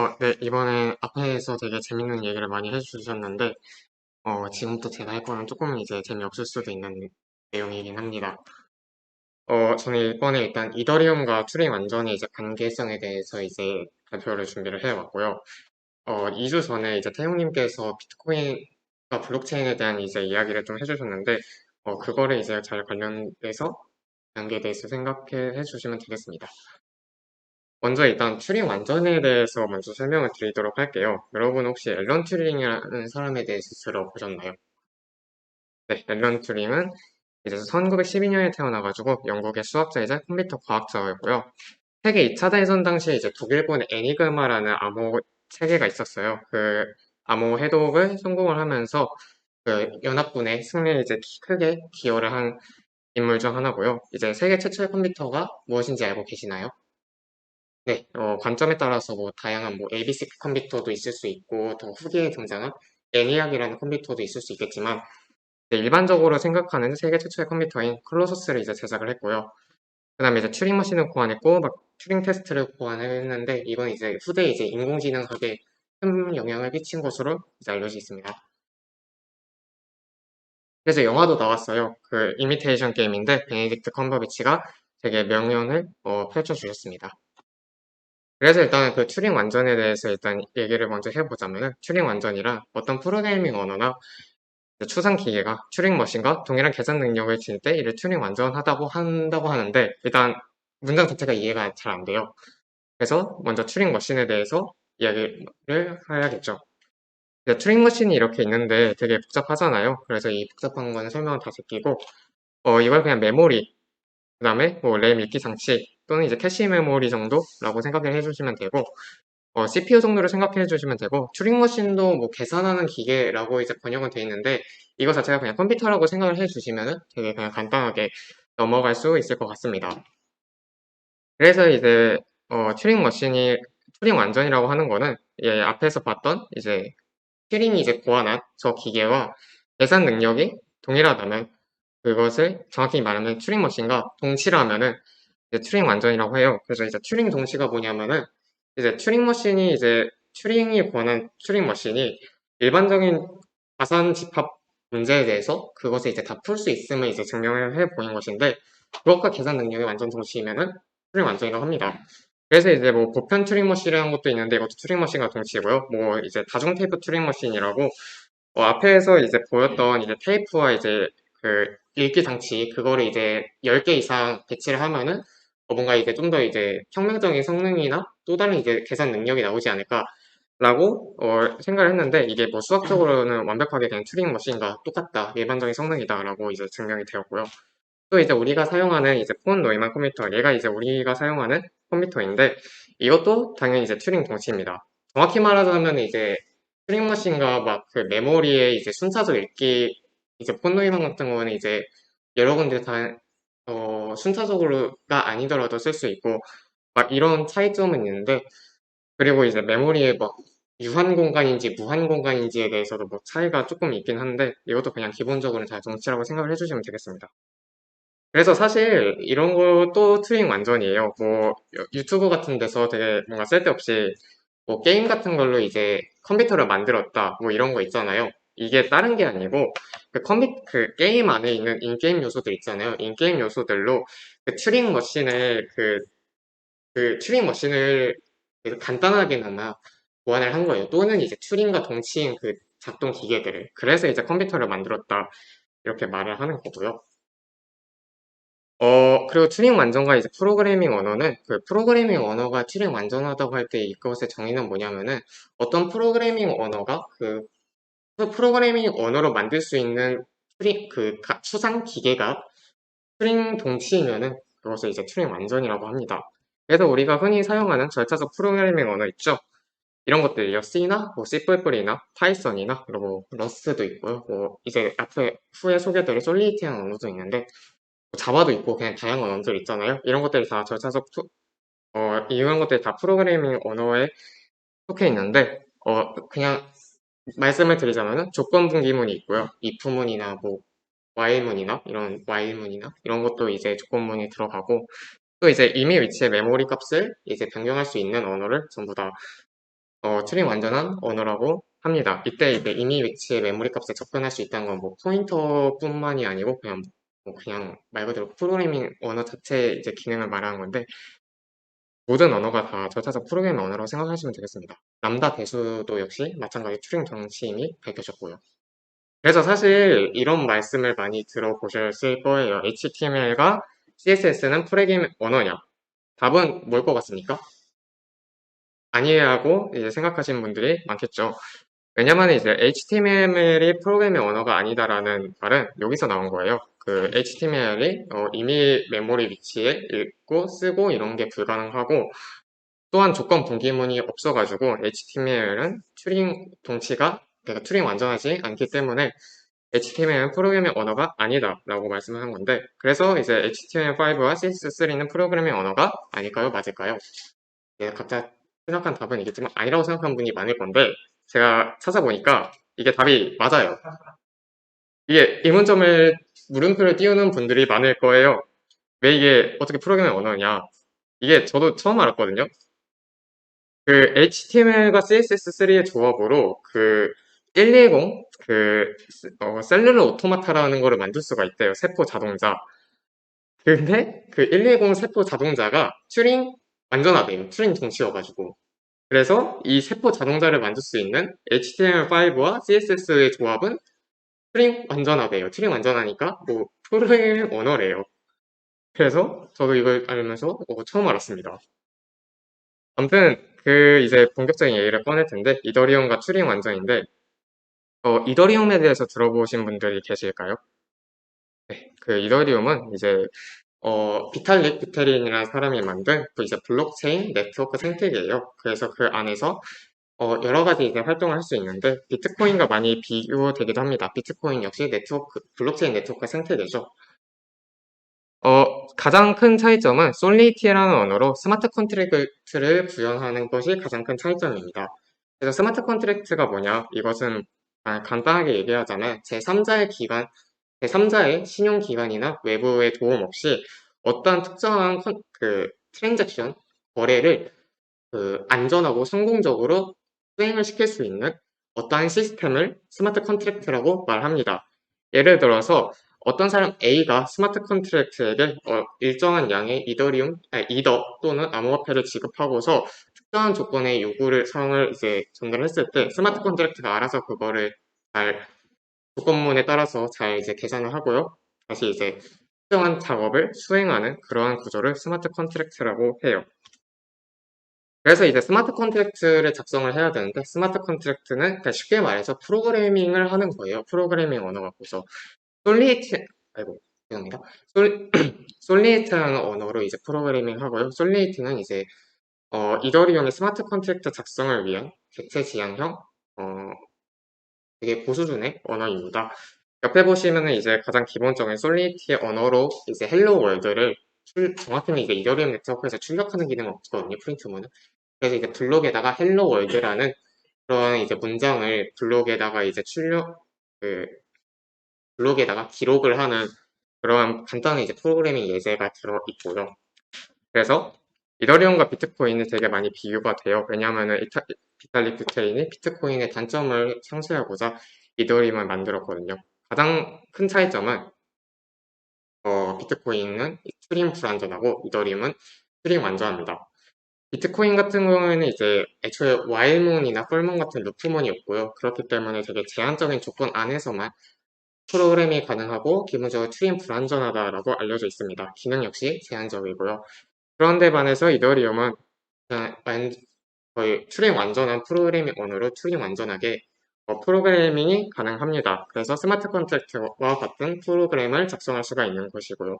어, 네, 이번에 앞에서 되게 재밌는 얘기를 많이 해주셨는데, 어, 지금 또 제가 할 거는 조금 이제 재미없을 수도 있는 내용이긴 합니다. 어, 저는 이번에 일단 이더리움과 투링 완전히 이제 관계성에 대해서 이제 발표를 준비를 해왔고요. 어, 2주 전에 이제 태용님께서 비트코인과 블록체인에 대한 이제 이야기를 좀 해주셨는데, 어, 그거를 이제 잘 관련돼서 관계에 대해서 생각해 주시면 되겠습니다. 먼저 일단 튜링 완전에 대해서 먼저 설명을 드리도록 할게요. 여러분 혹시 앨런 튜링이라는 사람에 대해서 들어보셨나요? 네, 앨런 튜링은 이제 1912년에 태어나가지고 영국의 수학자이자 컴퓨터 과학자였고요. 세계 2차 대전 당시에 이제 독일군의 애니그마라는 암호 체계가 있었어요. 그 암호 해독을 성공을 하면서 그 연합군의 승리에 이제 크게 기여를 한 인물 중 하나고요. 이제 세계 최초의 컴퓨터가 무엇인지 알고 계시나요? 네, 어, 관점에 따라서 뭐 다양한 뭐 ABC 컴퓨터도 있을 수 있고 더 후기에 등장한 애니악이라는 컴퓨터도 있을 수 있겠지만 네, 일반적으로 생각하는 세계 최초의 컴퓨터인 클로서스를 이제 제작을 했고요. 그 다음에 이제 튜링 머신을 고안했고 막 튜링 테스트를 고안했는데 이건 이제 후대 이제 인공지능학에 큰 영향을 끼친 것으로 이제 알려져 있습니다. 그래서 영화도 나왔어요. 그 이미테이션 게임인데 베네딕트 컴버비치가 되게 명연을 어, 펼쳐주셨습니다. 그래서 일단 그 튜링 완전에 대해서 일단 얘기를 먼저 해보자면은 튜링 완전이란 어떤 프로그래밍 언어나 추상 기계가 튜링 머신과 동일한 계산 능력을 지닐 때 이를 튜링 완전하다고 한다고 하는데 일단 문장 자체가 이해가 잘 안 돼요. 그래서 먼저 튜링 머신에 대해서 이야기를 해야겠죠. 튜링 머신이 이렇게 있는데 되게 복잡하잖아요. 그래서 이 복잡한 거는 설명을 다 제끼고 어, 이걸 그냥 메모리 그 다음에 뭐 램 읽기 장치 또는 이제 캐시 메모리 정도라고 생각을 해주시면 되고 어, CPU 정도를 생각해 주시면 되고 튜링 머신도 뭐 계산하는 기계라고 이제 번역은 돼 있는데 이거 자체가 그냥 컴퓨터라고 생각을 해 주시면은 되게 그냥 간단하게 넘어갈 수 있을 것 같습니다. 그래서 이제 어, 튜링 머신이 튜링 완전이라고 하는 거는 예, 앞에서 봤던 이제 튜링이 이제 고안한 저 기계와 계산 능력이 동일하다면 그것을 정확히 말하면 튜링 머신과 동치라면은 이제 튜링 완전이라고 해요. 그래서 이제 튜링 동치가 뭐냐면은 이제 튜링 머신이 이제 튜링이 권한 튜링 머신이 일반적인 가산 집합 문제에 대해서 그것을 이제 다 풀 수 있음을 이제 증명을 해 보인 것인데 그것과 계산 능력이 완전 동치이면은 튜링 완전이라고 합니다. 그래서 이제 뭐 보편 튜링 머신이라는 것도 있는데 이것도 튜링 머신과 동치고요. 뭐 이제 다중 테이프 튜링 머신이라고 어 앞에서 이제 보였던 이제 테이프와 이제 그 읽기 장치 그거를 이제 10개 이상 배치를 하면은 어, 뭔가 이제 좀 더 이제 혁명적인 성능이나 또 다른 이제 계산 능력이 나오지 않을까라고 어, 생각을 했는데 이게 뭐 수학적으로는 완벽하게 된 튜링 머신과 똑같다 일반적인 성능이다라고 이제 증명이 되었고요. 또 이제 우리가 사용하는 이제 폰 노이만 컴퓨터 얘가 이제 우리가 사용하는 컴퓨터인데 이것도 당연히 이제 튜링 동치입니다. 정확히 말하자면 이제 튜링 머신과 막 그 메모리의 이제 순차적 읽기 이제 폰 노이만 같은 거는 이제 여러 군데 다 어, 순차적으로가 아니더라도 쓸 수 있고 막 이런 차이점은 있는데 그리고 이제 메모리에 뭐 유한 공간인지 무한 공간인지에 대해서도 뭐 차이가 조금 있긴 한데 이것도 그냥 기본적으로 다 동치라고 생각을 해주시면 되겠습니다. 그래서 사실 이런 것도 튜링 완전이에요. 뭐 유튜브 같은 데서 되게 뭔가 쓸데없이 뭐 게임 같은 걸로 이제 컴퓨터를 만들었다 뭐 이런 거 있잖아요. 이게 다른 게 아니고 그 컴퓨 그 게임 안에 있는 인게임 요소들 있잖아요. 인게임 요소들로 그 튜링 머신을 그, 그 튜링 머신을 간단하게나마 보완을 한 거예요. 또는 이제 튜링과 동치인 그 작동 기계들을. 그래서 이제 컴퓨터를 만들었다. 이렇게 말을 하는 거고요. 어, 그리고 튜링 완전과 이제 프로그래밍 언어는 그 프로그래밍 언어가 튜링 완전하다고 할 때 이것의 정의는 뭐냐면은 어떤 프로그래밍 언어가 그 프로그래밍 언어로 만들 수 있는 튜링 그 추상 기계가 튜링 동치이면은 그것을 이제 튜링 완전이라고 합니다. 그래서 우리가 흔히 사용하는 절차적 프로그래밍 언어 있죠. 이런 것들이요. C나 뭐 C++이나 파이썬이나 그리고 뭐 러스트도 있고요. 뭐 이제 앞에 후에 소개드릴 솔리디티한 언어도 있는데 뭐 자바도 있고 그냥 다양한 언어들 있잖아요. 이런 것들이 다 절차적 투, 어 이런 것들이 다 프로그래밍 언어에 속해 있는데 어 그냥 말씀을 드리자면은 조건분기문이 있고요. if문이나 뭐 while문이나 이런 while문이나 이런 것도 이제 조건문이 들어가고 또 이제 이미 위치의 메모리 값을 이제 변경할 수 있는 언어를 전부 다 어, 튜링 완전한 언어라고 합니다. 이때 이제 이미 위치의 메모리 값에 접근할 수 있다는 건 뭐 포인터뿐만이 아니고 그냥 뭐 그냥 말 그대로 프로그래밍 언어 자체의 이제 기능을 말하는 건데 모든 언어가 다 절차적 프로그래밍 언어라고 생각하시면 되겠습니다. 람다 대수도 역시 마찬가지 튜링 정치임이 밝혀졌고요. 그래서 사실 이런 말씀을 많이 들어보셨을 거예요. HTML과 CSS는 프로그래밍 언어냐? 답은 뭘 것 같습니까? 아니라고 이제 생각하시는 분들이 많겠죠. 왜냐면 이제 HTML이 프로그래밍 언어가 아니다라는 말은 여기서 나온 거예요. 그 HTML이 어, 이미 메모리 위치에 읽고 쓰고 이런 게 불가능하고 또한 조건 분기문이 없어가지고 HTML은 튜링 동치가 그러니까 튜링 완전하지 않기 때문에 HTML은 프로그래밍 언어가 아니다 라고 말씀을 한 건데 그래서 이제 HTML5와 CSS3는 프로그래밍 언어가 아닐까요? 맞을까요? 네, 각자 생각한 답은 이겠지만 아니라고 생각한 분이 많을 건데 제가 찾아보니까 이게 답이 맞아요. 이게 의문점을 물음표를 띄우는 분들이 많을 거예요. 왜 이게 어떻게 프로그래밍 언어냐? 이게 저도 처음 알았거든요. 그 HTML과 CSS3의 조합으로 그 120, 그, 어, 셀룰러 오토마타라는 거를 만들 수가 있대요. 세포 자동차. 근데 그 120 세포 자동차가 튜링 완전하대요. 튜링 동치여가지고. 그래서 이 세포 자동차를 만들 수 있는 HTML5와 CSS의 조합은 튜링 완전하대요. 튜링 완전하니까 뭐 프로그래밍 언어래요. 그래서 저도 이걸 알면서 어, 처음 알았습니다. 아무튼 그 이제 본격적인 얘기를 꺼낼 텐데 이더리움과 튜링 완전인데 어, 이더리움에 대해서 들어보신 분들이 계실까요? 네, 그 이더리움은 이제 어, 비탈릭 비테린이라는 사람이 만든 그 이제 블록체인 네트워크 생태계예요. 그래서 그 안에서 어, 여러 가지 이제 활동을 할 수 있는데 비트코인과 많이 비교되기도 합니다. 비트코인 역시 네트워크 블록체인 네트워크 생태계죠. 어, 가장 큰 차이점은 솔리티라는 언어로 스마트 컨트랙트를 구현하는 것이 가장 큰 차이점입니다. 그래서 스마트 컨트랙트가 뭐냐? 이것은 아, 간단하게 얘기하자면 제3자의 기관, 제3자의 신용기관이나 외부의 도움 없이 어떠한 특정한 컨, 그 트랜잭션, 거래를 그 안전하고 성공적으로 수행을 시킬 수 있는 어떠한 시스템을 스마트 컨트랙트라고 말합니다. 예를 들어서 어떤 사람 A가 스마트 컨트랙트에게 어, 일정한 양의 이더리움, 아니, 이더 또는 암호화폐를 지급하고서 특정한 조건의 요구를 사항을 이제 전달했을 때 스마트 컨트랙트가 알아서 그거를 잘 조건문에 따라서 잘 이제 계산을 하고요. 다시 이제 특정한 작업을 수행하는 그러한 구조를 스마트 컨트랙트라고 해요. 그래서 이제 스마트 컨트랙트를 작성을 해야 되는데 스마트 컨트랙트는 그러니까 쉽게 말해서 프로그래밍을 하는 거예요. 프로그래밍 언어가 고서 솔리트 아이고 죄송합니다. 솔, 솔리트라는 언어로 이제 프로그래밍 하고요. 솔리트는 이제 어, 이더리움의 스마트 컨트랙트 작성을 위한 객체 지향형 어, 되게 고수준의 언어입니다. 옆에 보시면은 이제 가장 기본적인 솔리티의 언어로 이제 헬로 월드를 출, 정확히는 이제 이더리움 네트워크에서 출력하는 기능은 없거든요. 프린트문은. 그래서 이제 블록에다가 헬로 월드라는 그런 이제 문장을 블록에다가 이제 출력 그 블록에다가 기록을 하는 그러한 간단한 이제 프로그래밍 예제가 들어 있고요. 그래서 이더리움과 비트코인은 되게 많이 비교가 돼요. 왜냐하면 비탈릭 부테인이 비트코인의 단점을 상쇄하고자 이더리움을 만들었거든요. 가장 큰 차이점은 어, 비트코인은 튜링 불안전하고 이더리움은 튜링 완전합니다. 비트코인 같은 경우에는 이제 애초에 와일문이나 펄문 같은 루프문이 없고요. 그렇기 때문에 되게 제한적인 조건 안에서만 프로그램이 가능하고 기본적으로 튜링 불안전하다라고 알려져 있습니다. 기능 역시 제한적이고요. 그런데 반해서 이더리움은 거의 튜링 완전한 프로그래밍 언어로 튜링 완전하게 어, 프로그래밍이 가능합니다. 그래서 스마트 컨트랙트와 같은 프로그램을 작성할 수가 있는 것이고요.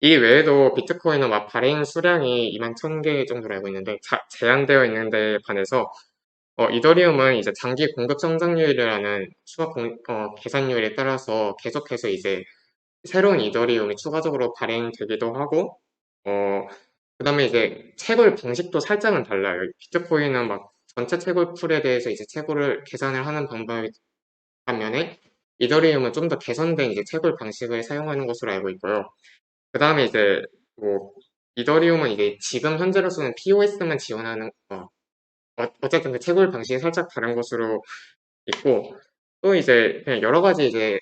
이 외에도 비트코인은 막 발행 수량이 2만 1000개 정도로 알고 있는데 자, 제한되어 있는 데 반해서 어, 이더리움은 이제 장기 공급 성장률이라는 추가 공, 어, 계산율에 따라서 계속해서 이제 새로운 이더리움이 추가적으로 발행되기도 하고 어, 그 다음에 이제 채굴 방식도 살짝은 달라요. 비트코인은 막 전체 채굴 풀에 대해서 이제 채굴을 계산을 하는 방법이 반면에 이더리움은 좀 더 개선된 이제 채굴 방식을 사용하는 것으로 알고 있고요. 그 다음에 이제 뭐 이더리움은 이제 지금 현재로서는 POS만 지원하는 어, 어, 어쨌든 그 채굴 방식이 살짝 다른 것으로 있고 또 이제 그냥 여러 가지 이제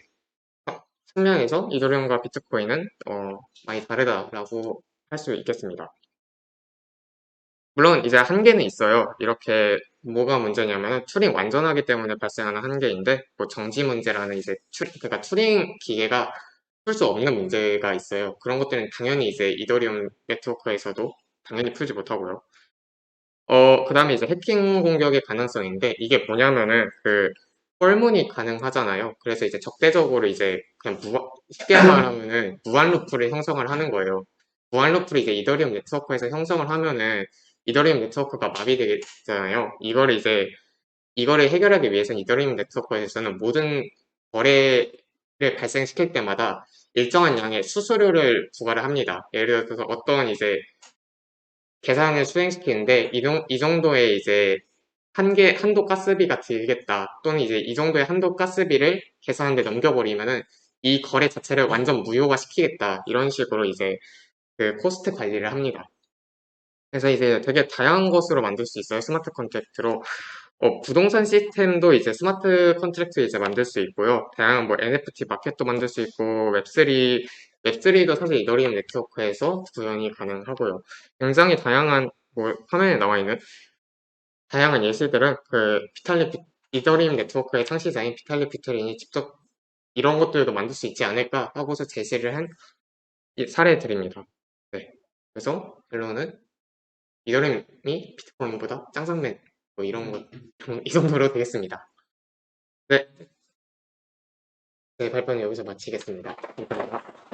측면에서 이더리움과 비트코인은 어, 많이 다르다라고 할 수 있겠습니다. 물론 이제 한계는 있어요. 이렇게 뭐가 문제냐면 투링 완전하기 때문에 발생하는 한계인데 뭐 정지 문제라는 이제 투, 그러니까 투링 기계가 풀 수 없는 문제가 있어요. 그런 것들은 당연히 이제 이더리움 네트워크에서도 당연히 풀지 못하고요. 어, 그 다음에 이제 해킹 공격의 가능성인데 이게 뭐냐면은 그 뻘문이 가능하잖아요. 그래서 이제 적대적으로 이제 그냥 무한, 쉽게 말하면은 무한 루프를 형성을 하는 거예요. 무한 루프를 이제 이더리움 네트워크에서 형성을 하면은 이더리움 네트워크가 마비되잖아요. 이거를 이제 이거를 해결하기 위해서는 이더리움 네트워크에서는 모든 거래를 발생시킬 때마다 일정한 양의 수수료를 부과를 합니다. 예를 들어서 어떤 이제 계산을 수행시키는데 이, 정도의 이제 한계 한도 가스비가 들겠다 또는 이제 이 정도의 한도 가스비를 계산하는데 넘겨버리면은 이 거래 자체를 완전 무효화 시키겠다 이런 식으로 이제 그 코스트 관리를 합니다. 그래서 이제 되게 다양한 것으로 만들 수 있어요. 스마트 컨트랙트로. 어, 부동산 시스템도 이제 스마트 컨트랙트 이제 만들 수 있고요. 다양한 뭐 NFT 마켓도 만들 수 있고 웹3 웹3도 사실 이더리움 네트워크에서 구현이 가능하고요. 굉장히 다양한 뭐 화면에 나와 있는 다양한 예시들은 그 비탈리 비- 이더리움 네트워크의 창시자인 비탈리 피터린이 직접 이런 것들도 만들 수 있지 않을까 하고서 제시를 한이 사례들입니다. 네. 그래서 결론은 이더리움이 비트코인보다 짱짱맨 뭐 이런 것, 이 정도로 되겠습니다. 네. 네, 발표는 여기서 마치겠습니다. 감사합니다.